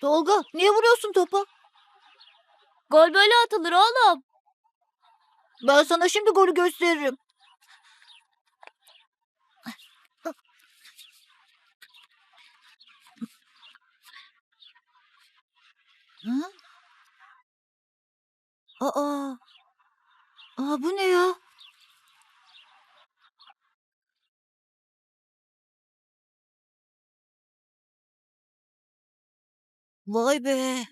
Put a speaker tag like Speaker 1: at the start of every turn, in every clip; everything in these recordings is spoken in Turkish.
Speaker 1: Tolga niye vuruyorsun topa?
Speaker 2: Gol böyle atılır oğlum.
Speaker 1: Ben sana şimdi golü gösteririm. Hı? Aa. Aa bu ne ya? Vay be.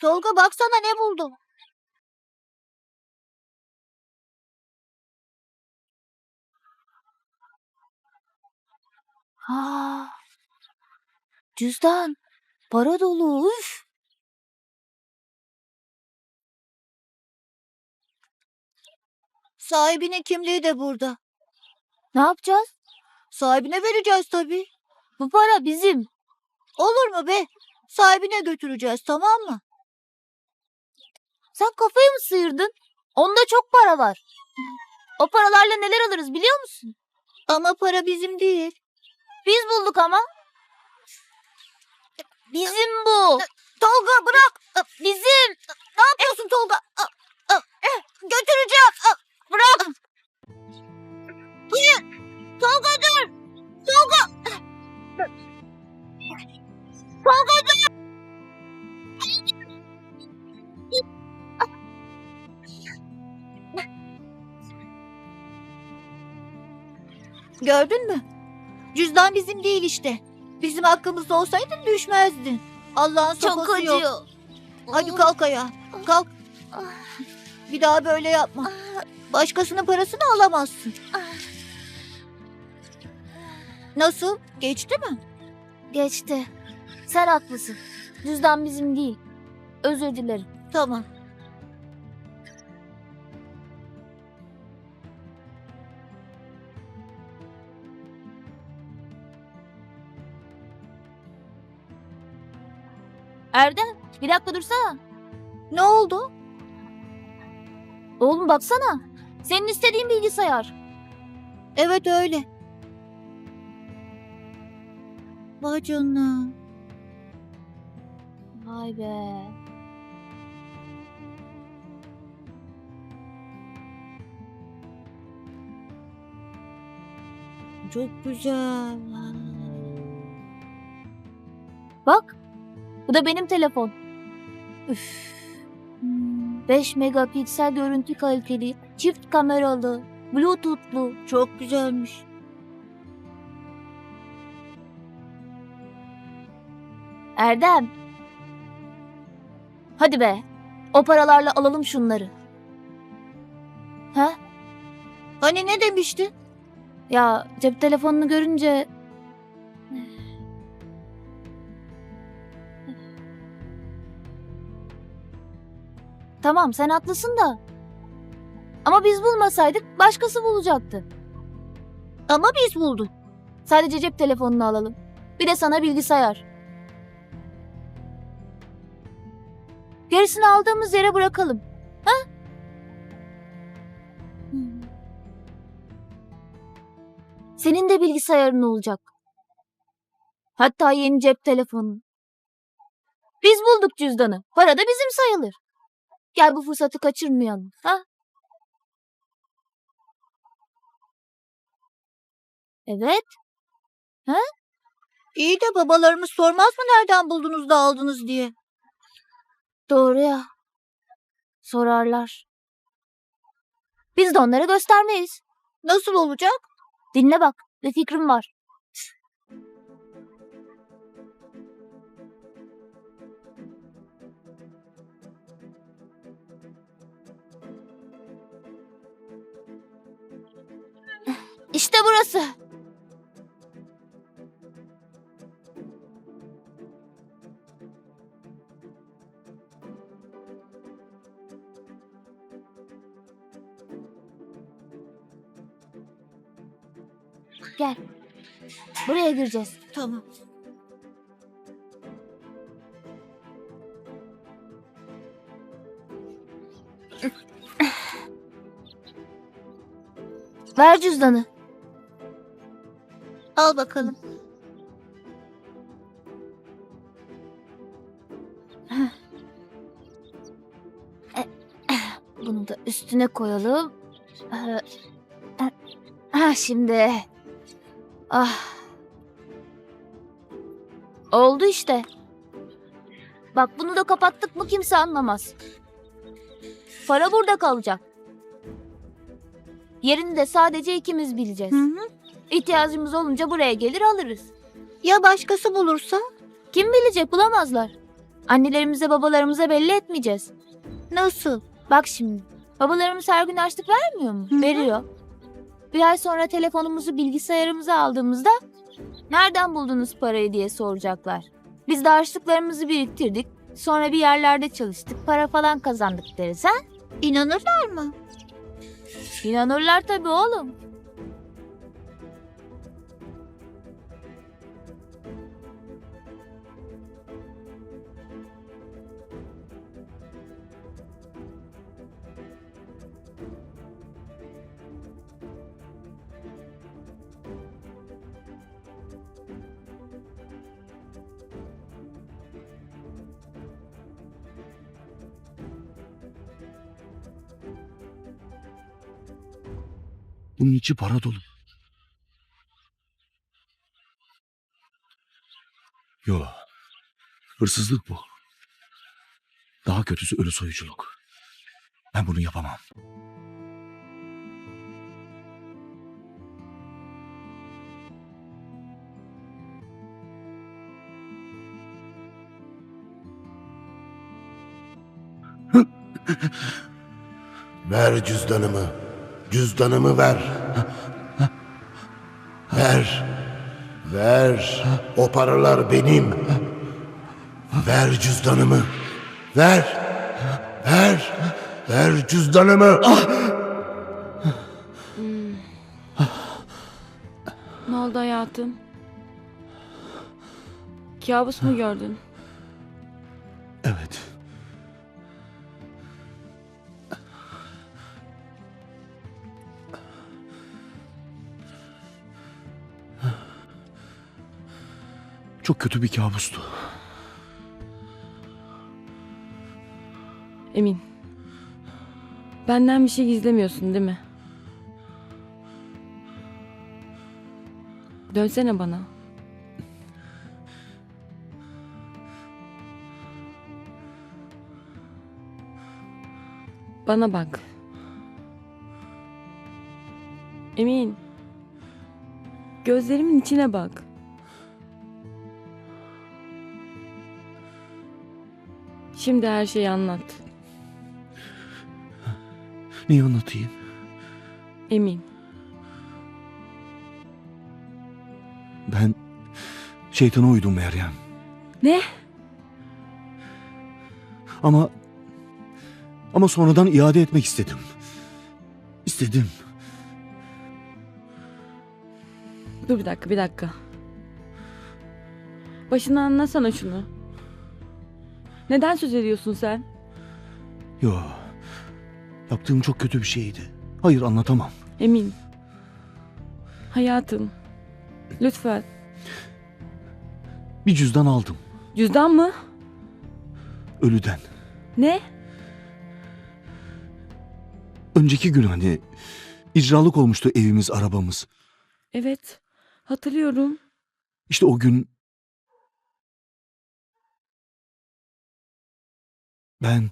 Speaker 1: Tolga baksana ne buldum.
Speaker 2: Ha. Cüzdan. Para dolu. Üf.
Speaker 1: Sahibinin kimliği de burada.
Speaker 2: Ne yapacağız?
Speaker 1: Sahibine vereceğiz tabii.
Speaker 2: Bu para bizim.
Speaker 1: Olur mu be? Sahibine götüreceğiz tamam mı?
Speaker 2: Sen kafayı mı sıyırdın? Onda çok para var. O paralarla neler alırız biliyor musun?
Speaker 1: Ama para bizim değil.
Speaker 2: Biz bulduk ama. Bizim bu.
Speaker 1: Tolga bırak.
Speaker 2: Bizim.
Speaker 1: Ne yapıyorsun Tolga? Aa, eh, Götüreceğim. Bırak. Hayır. Tolga dur. Tolga. Tolga dur. Gördün mü? Cüzdan bizim değil işte. Bizim hakkımızda olsaydın düşmezdin. Allah'ın
Speaker 2: Çok
Speaker 1: sopası yok.
Speaker 2: acıyor.
Speaker 1: Hadi kalk ayağa. Kalk. Bir daha böyle yapma. Başkasının parasını alamazsın. Nasıl? Geçti mi?
Speaker 2: Geçti. Sen haklısın. Cüzdan bizim değil. Özür dilerim.
Speaker 1: Tamam.
Speaker 2: Erdem bir dakika dursana.
Speaker 1: Ne oldu?
Speaker 2: Oğlum baksana. Senin istediğin bilgisayar.
Speaker 1: Evet öyle. Vay canına.
Speaker 2: Vay be.
Speaker 1: Çok güzel.
Speaker 2: Bak. Bu da benim telefon. Üf. Hmm, 5 megapiksel görüntü kaliteli, çift kameralı, bluetoothlu.
Speaker 1: Çok güzelmiş.
Speaker 2: Erdem. Hadi be. O paralarla alalım şunları. Ha?
Speaker 1: Hani ne demiştin?
Speaker 2: Ya cep telefonunu görünce... Tamam sen haklısın da. Ama biz bulmasaydık başkası bulacaktı.
Speaker 1: Ama biz bulduk.
Speaker 2: Sadece cep telefonunu alalım. Bir de sana bilgisayar. Gerisini aldığımız yere bırakalım. Ha? Senin de bilgisayarın olacak. Hatta yeni cep telefonu. Biz bulduk cüzdanı. Para da bizim sayılır. Gel bu fırsatı kaçırmayalım. Ha? Evet.
Speaker 1: İyi de babalarımız sormaz mı nereden buldunuz da aldınız diye.
Speaker 2: Doğru ya. Sorarlar. Biz de onlara göstermeyiz.
Speaker 1: Nasıl olacak?
Speaker 2: Dinle bak. Bir fikrim var. İşte burası. Gireceğiz.
Speaker 1: Tamam.
Speaker 2: Ver cüzdanı.
Speaker 1: Al bakalım.
Speaker 2: Bunu da üstüne koyalım. Ha şimdi. Ah. Oldu işte. Bak bunu da kapattık mı kimse anlamaz. Para burada kalacak. Yerini de sadece ikimiz bileceğiz.
Speaker 1: Hı hı.
Speaker 2: İhtiyacımız olunca buraya gelir alırız.
Speaker 1: Ya başkası bulursa?
Speaker 2: Kim bilecek bulamazlar. Annelerimize babalarımıza belli etmeyeceğiz.
Speaker 1: Nasıl?
Speaker 2: Bak şimdi. Babalarımız her gün harçlık vermiyor mu?
Speaker 1: Hı hı.
Speaker 2: Veriyor. Bir ay sonra telefonumuzu bilgisayarımıza aldığımızda nereden buldunuz parayı diye soracaklar. Biz de harçlıklarımızı biriktirdik. Sonra bir yerlerde çalıştık. Para falan kazandık deriz ha?
Speaker 1: İnanırlar mı?
Speaker 2: İnanırlar tabii oğlum.
Speaker 3: Bunun içi para dolu. Yo. Hırsızlık bu. Daha kötüsü ölü soyuculuk. Ben bunu yapamam.
Speaker 4: Ver cüzdanımı. Cüzdanımı ver. Ver. Ver. O paralar benim. Ver cüzdanımı. Ver. Ver. Ver cüzdanımı.
Speaker 5: Ne oldu hayatım? Kabus mu gördün?
Speaker 3: Çok kötü bir kabustu.
Speaker 5: Emin. Benden bir şey gizlemiyorsun değil mi? Dönsene bana. Bana bak. Emin. Gözlerimin içine bak. Şimdi her şeyi anlat.
Speaker 3: Neyi anlatayım?
Speaker 5: Emin.
Speaker 3: Ben şeytana uydum Meryem.
Speaker 5: Ne?
Speaker 3: Ama ama sonradan iade etmek istedim. İstedim.
Speaker 5: Dur bir dakika, bir dakika. Başını anlasana şunu. Neden söz ediyorsun sen?
Speaker 3: Yo. Yaptığım çok kötü bir şeydi. Hayır anlatamam.
Speaker 5: Emin. Hayatım. Lütfen.
Speaker 3: Bir cüzdan aldım.
Speaker 5: Cüzdan mı?
Speaker 3: Ölüden.
Speaker 5: Ne?
Speaker 3: Önceki gün hani icralık olmuştu evimiz, arabamız.
Speaker 5: Evet. Hatırlıyorum.
Speaker 3: İşte o gün ben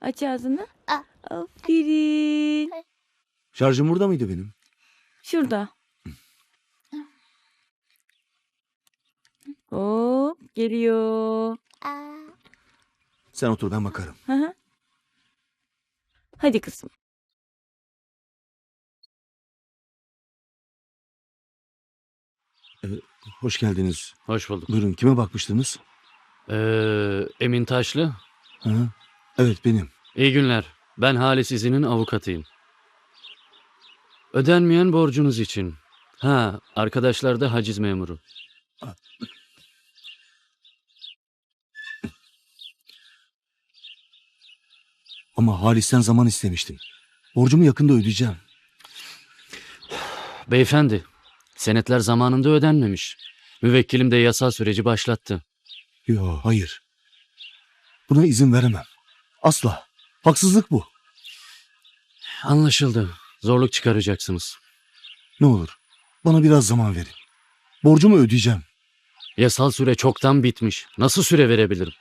Speaker 5: Aç ağzını.
Speaker 1: Ah.
Speaker 5: Aferin.
Speaker 3: şarjım burada mıydı benim?
Speaker 5: Şurada. Hop geliyor.
Speaker 1: Aa,
Speaker 3: Sen otur ben bakarım.
Speaker 5: Hı hı. Hadi kızım.
Speaker 3: Hoş geldiniz.
Speaker 6: Hoş bulduk.
Speaker 3: Buyurun kime bakmıştınız?
Speaker 6: Ee, Emin Taşlı.
Speaker 3: Hı? Evet benim.
Speaker 6: İyi günler. Ben Halis İzin'in avukatıyım. Ödenmeyen borcunuz için. Ha, arkadaşlar da haciz memuru.
Speaker 3: Ama Halis'ten zaman istemiştim. Borcumu yakında ödeyeceğim.
Speaker 6: Beyefendi, senetler zamanında ödenmemiş. Müvekkilim de yasal süreci başlattı.
Speaker 3: Yo hayır. Buna izin veremem. Asla. Haksızlık bu.
Speaker 6: Anlaşıldı. Zorluk çıkaracaksınız.
Speaker 3: Ne olur bana biraz zaman verin. Borcumu ödeyeceğim.
Speaker 6: Yasal süre çoktan bitmiş. Nasıl süre verebilirim?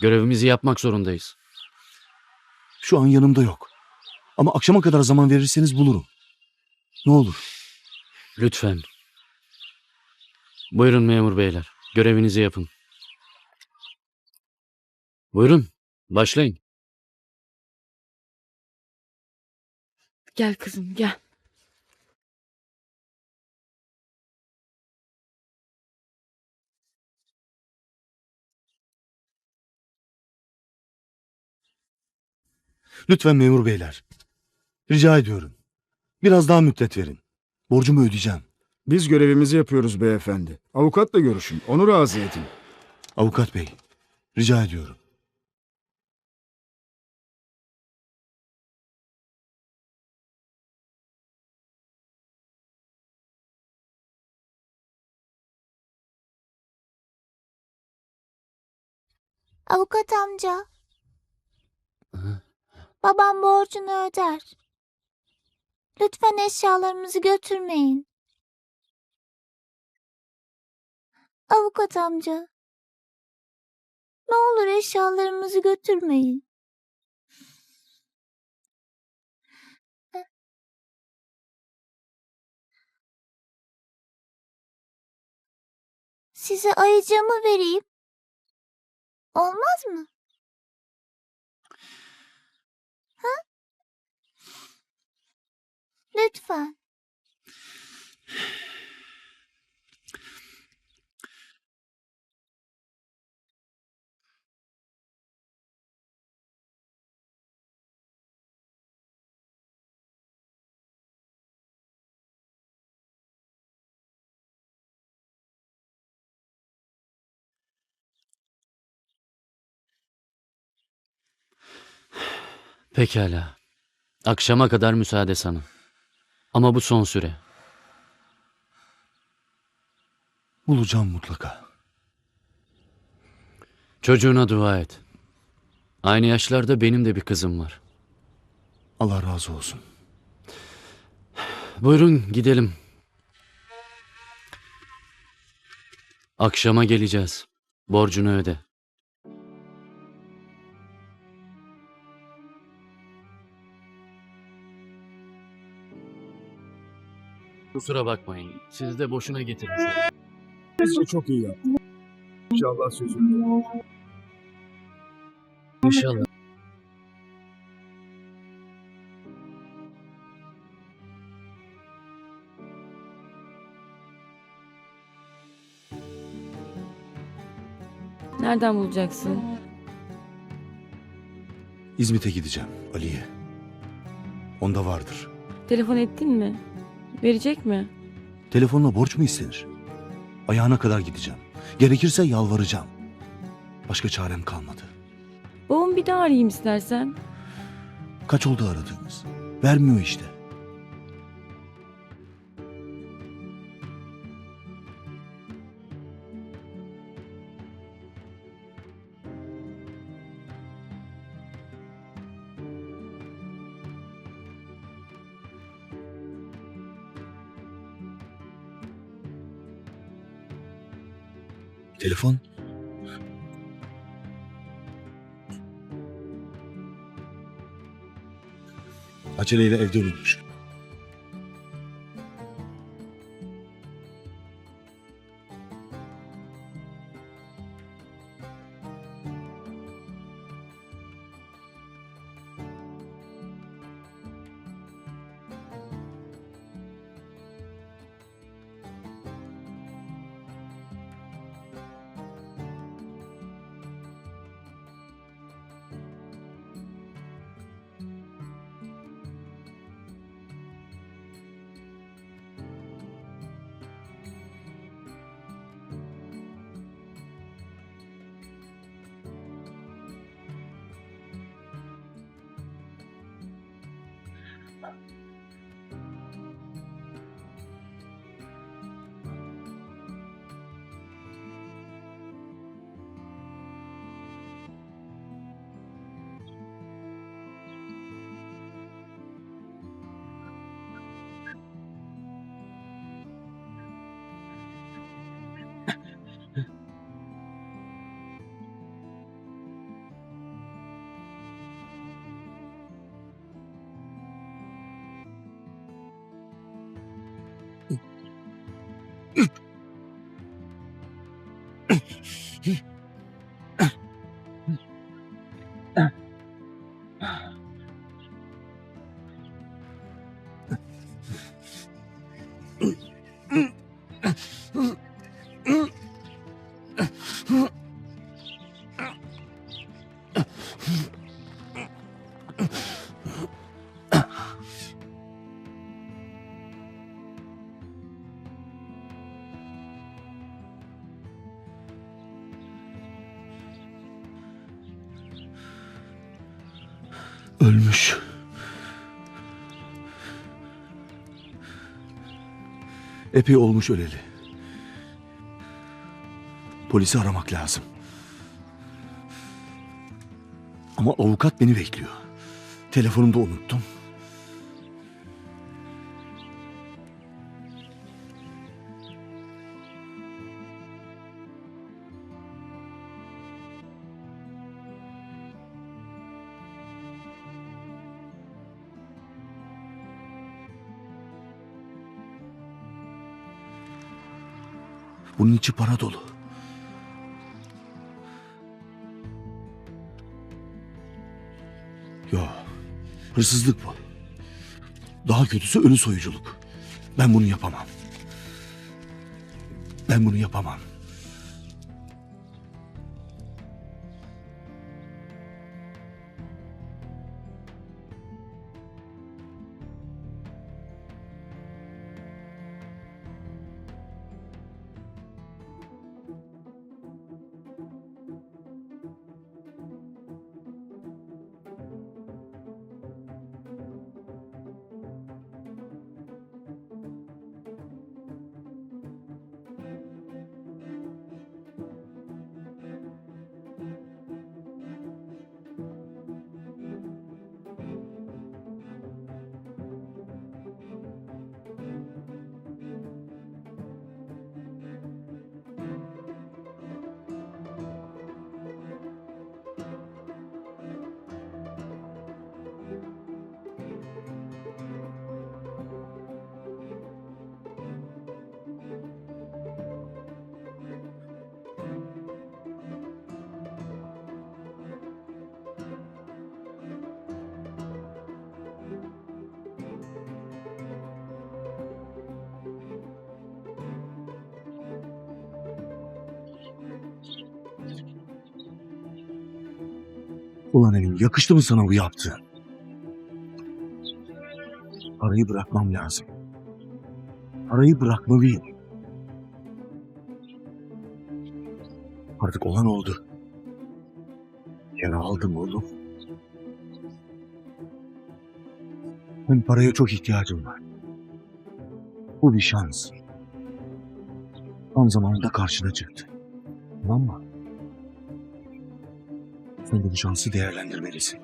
Speaker 6: Görevimizi yapmak zorundayız.
Speaker 3: Şu an yanımda yok. Ama akşama kadar zaman verirseniz bulurum. Ne olur.
Speaker 6: Lütfen. Buyurun memur beyler. Görevinizi yapın. Buyurun. Başlayın.
Speaker 5: Gel kızım gel.
Speaker 3: Lütfen memur beyler. Rica ediyorum. Biraz daha müddet verin. Borcumu ödeyeceğim.
Speaker 7: Biz görevimizi yapıyoruz beyefendi. Avukatla görüşün. Onu razı edin.
Speaker 3: Avukat bey. Rica ediyorum.
Speaker 1: Avukat amca. Babam borcunu öder. Lütfen eşyalarımızı götürmeyin. Avukat amca. Ne olur eşyalarımızı götürmeyin. Size ayıcığımı vereyim. Olmaz mı? Ha? Lütfen.
Speaker 6: Pekala. Akşama kadar müsaade sana. Ama bu son süre.
Speaker 3: Bulacağım mutlaka.
Speaker 6: Çocuğuna dua et. Aynı yaşlarda benim de bir kızım var.
Speaker 3: Allah razı olsun.
Speaker 6: Buyurun gidelim. Akşama geleceğiz. Borcunu öde. Kusura bakmayın. Siz de boşuna getirmiş oldum.
Speaker 7: Sizce çok iyi yaptın. İnşallah sözünü
Speaker 6: İnşallah.
Speaker 5: Nereden bulacaksın?
Speaker 3: İzmit'e gideceğim Ali'ye. Onda vardır.
Speaker 5: Telefon ettin mi? Verecek mi?
Speaker 3: Telefonla borç mu istenir? Ayağına kadar gideceğim. Gerekirse yalvaracağım. Başka çarem kalmadı.
Speaker 5: Babamı bir daha arayayım istersen.
Speaker 3: Kaç oldu aradığımız? Vermiyor işte. Telefon? Aceleyle evde unutmuş. Ölmüş. Epey olmuş öleli. Polisi aramak lazım. Ama avukat beni bekliyor. Telefonumu da unuttum. Bunun içi para dolu. Yo, hırsızlık bu. Daha kötüsü ölü soyuculuk. Ben bunu yapamam. Ben bunu yapamam. Ulan Emin yakıştı mı sana bu yaptığın? Parayı bırakmam lazım. Parayı bırakmalıyım. Artık olan oldu. Yara aldım oğlum. Hem paraya çok ihtiyacım var. Bu bir şans. Tam zamanında karşına çıktı. Tamam mı? Sen bu şansı değerlendirmelisin.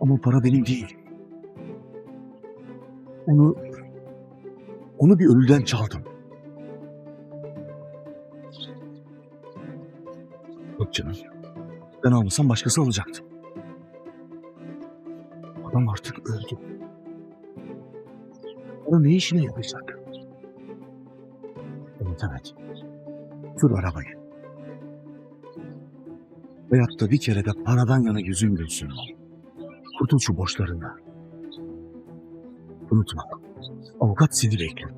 Speaker 3: Ama para benim değil. Onu... Onu bir ölüden çaldım. Yok canım. Ben almasam başkası alacaktı. Adam artık öldü. Para ne işine yarayacak? Evet evet. Sür arabayı. Veyahut da bir kere de paradan yana yüzün gülsün. Kurtul şu borçlarından. Unutma. Avukat seni bekliyor.